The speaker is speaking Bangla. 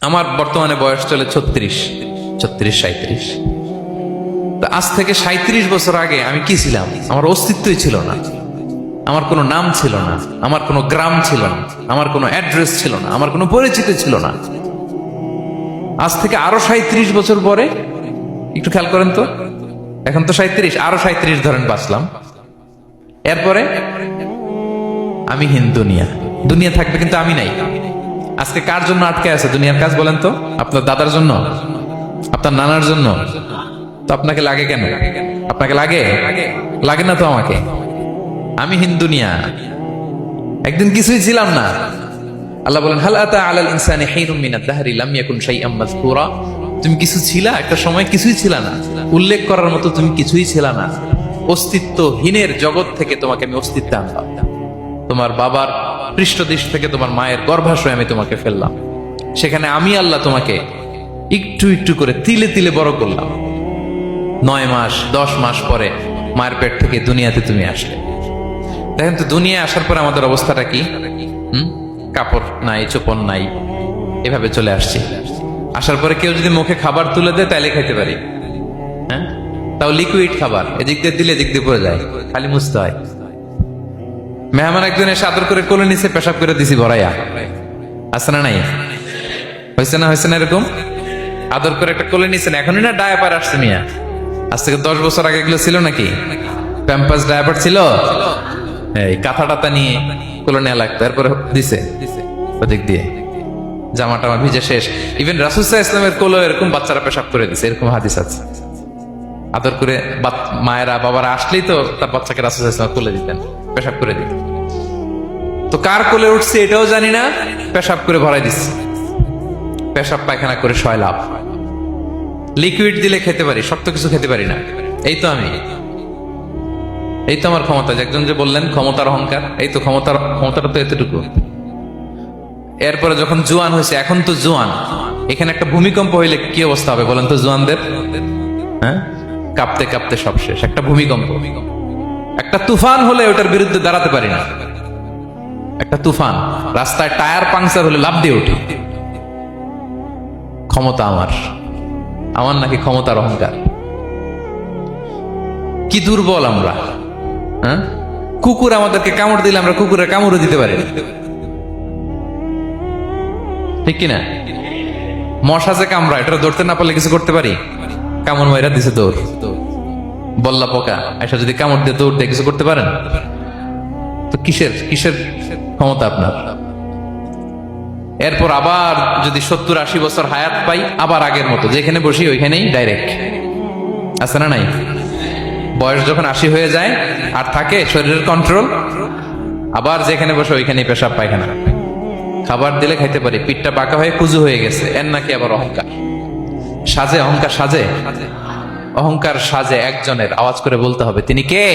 আমার বর্তমানে বয়স চলে ছত্রিশ ছত্রিশ সাঁত্রিশ তা আজ থেকে সাঁত্রিশ বছর আগে আমি কি ছিলাম? আমার অস্তিত্বই ছিল না। আমার কোনো নাম ছিল না। আমার কোনো গ্রাম ছিল না। আমার কোনো অ্যাড্রেস ছিল না। আমার কোনো পরিচিতি ছিল না। আজ থেকে আরও সাঁত্রিশ বছর পরে, একটু খেয়াল করেন তো, এখন তো সাঁত্রিশ আরও সাঁত্রিশ ধরেন বাঁচলাম। এরপরে আমি হিন দুনিয়া দুনিয়া থাকবে কিন্তু আমি নাই। আজকে কার জন্য আটকে আছে দুনিয়ার কাজ বলেন তো? আপনার দাদার জন্য? আপনার নানার জন্য? তো আপনাকে লাগে কেন? আপনাকে লাগে? লাগে না তো আমাকে? আমি হিন্দুনিয়া একদিন কিছুই ছিলাম না। আল্লাহ বলেন, হাল আতা আলাল ইনসানি হিনুম মিনাদ দাহরি, লাম ইয়াকুন শাইআম মাযকুরা? তুমি কিছু ছিলা? একটা সময় কিছুই ছিল না। উল্লেখ করার মতো তুমি কিছুই ছিল না। অস্তিত্বহীনের জগৎ থেকে তোমাকে আমি অস্তিত্ব আনলাম। তোমার বাবার পৃষ্ঠদেশ থেকে তোমার মায়ের গর্ভাশয় আমি তোমাকে ফেললাম। সেখানে আমি আল্লাহ তোমাকে একটু একটু করে তিলে তিলে বড় করলাম। নয় মাস, দশ মাস পরে মায়ের পেট থেকে দুনিয়াতে তুমি আসলে। দেখেন তো দুনিয়া আসার পরে আমাদের অবস্থাটা কি? কাপড় নাই, চোপন নাই, এভাবে চলে আসছি। আসার পরে কেউ যদি মুখে খাবার তুলে দেয়, তাইলে খাইতে পারি। হ্যাঁ? তাও লিকুইড খাবার, এদিক দিয়ে দিলে এদিক দিয়ে পড়ে যায়, খালি মুছতে হয়। মেহমান একজন এসে আদর করে কোলে নিচে পেশাব করে দিছি ভরাইয়া আছে না নাই? হয়েছে না হয়েছে না এরকম? আদর করে একটা কোলে নিছেন। এখনই না ডায়াপার আসছে মিয়া। আজ থেকে দশ বছর আগে এগুলো ছিল নাকি? প্যাম্পাস ডায়াপার ছিল? এই নিয়ে কোলে নেওয়া লাগতো। এরপরে দিছে ওদিক দিয়ে। জামা টামা ভিজে শেষ। ইভেন রাসুসা ইসলামের কোলো এরকম বাচ্চারা পেশাব করে দিছে। এরকম হাদিস আছে। আদর করে মায়েরা, বাবারা আসলেই তো তার বাচ্চাকে রাসুসা ইসলাম কোলে দিতেন। পেশাব করে দিতেন তো কার কোলে উঠছে এটাও জানি না, পেশাব করে ভরাই দিচ্ছে পেশাব পায়খানা করে ছয় লাভ। লিকুইড দিলে খেতে পারি, শক্ত কিছু খেতে পারি না। এই তো আমি। এই তো আমার ক্ষমতা একজন যে বললেন ক্ষমতার অহংকার, এই তো ক্ষমতার, ক্ষমতাটা তো এতটুকু। এরপরে যখন জোয়ান হয়েছে, এখন তো জোয়ান। এখানে একটা ভূমিকম্প হইলে কি অবস্থা হবে বলেন তো জোয়ানদের? হ্যাঁ? কাঁপতে কাঁপতে সব শেষ, একটা ভূমিকম্প ভূমিকম্প। একটা তুফান হলে ওটার বিরুদ্ধে দাঁড়াতে পারি না। একটা তুফান, রাস্তায় টায়ার পাংচার হলে লাভ দিয়ে উঠি। ক্ষমতা আমার। আমার নাকি ক্ষমতার অহংকার। কি দুর্বল আমরা হ্যাঁ? কুকুর আমাদেরকে কামড় দিলে আমরা কুকুরের কামড়ও দিতে পারি। ঠিক কিনা? মশা যে কামড়া এটা ধরতে না পারলে কিছু করতে পারি? কামড় মাইরা দিছে দৌড়। বল্লা পোকা। এসা যদি কামড় দিয়ে দৌড় দিয়ে কিছু করতে পারেন? তো কিসের কিসের ক্ষমতা আপনার? এরপর আবার যদি সত্তর আশি বছর হায়াত পাই, আবার আগের মতো। যেখানে বসি, ওইখানেই ডাইরেক্ট আছে না নাই? বয়স যখন আশি হয়ে যায়, আর থাকে শরীরের কন্ট্রোল আবার যেখানে বসে, ওইখানেই পেশাব পায়খানা। খাবার দিলে খাইতে পারি, পিঠটা বাঁকা হয়ে কুজু হয়ে গেছে, এর নাকি আবার অহংকার? সাজে অহংকার সাজে? অহংকার সাজে একজনের আওয়াজ করে বলতে হবে তিনি কে?